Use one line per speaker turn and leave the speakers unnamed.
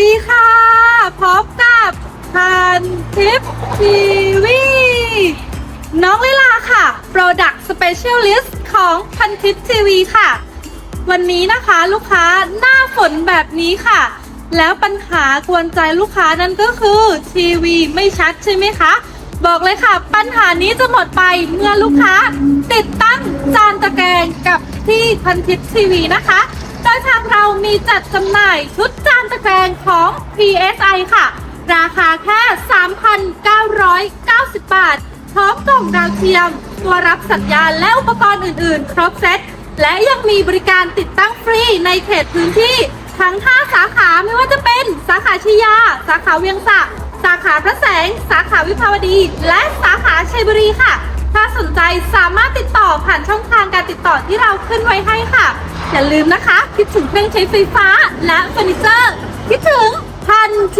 ดีค่ะ พบกับพันทิปทีวีน้องลิลาค่ะ Product Specialist ของพันทิปทีวีค่ะ วันนี้นะคะลูกค้าหน้าฝนแบบนี้ค่ะ แล้วปัญหากวนใจลูกค้านั่นก็คือทีวีไม่ชัดใช่ไหมคะ บอกเลยค่ะ ปัญหานี้จะหมดไปเมื่อลูกค้า ติดตั้งจานตะแกรงกับที่พันทิปทีวีนะคะ โดยทางเรามีจัดจำหน่ายชุดจานตะแกรงของ PSI ค่ะ ราคาแค่ 3,990 บาท พร้อมกล่องดาวเทียม ตัวรับสัญญาณและอุปกรณ์อื่น ๆ ครบเซต และยังมีบริการติดตั้งฟรีในเขตพื้นที่ ทั้ง 5 สาขาไม่ว่าจะเป็นสาขาชิยา สาขาเวียงสะ สาขาพระแสง สาขาวิภาวดี และสาขาชัยบุรีค่ะ ถ้าสนใจสามารถติดต่อผ่านช่องทางการติดต่อที่เราขึ้นไว้ให้ค่ะ อย่าลืมนะคะ คิดถึงเครื่องใช้ไฟฟ้าและเฟอร์นิเจอร์ คิดถึงพันท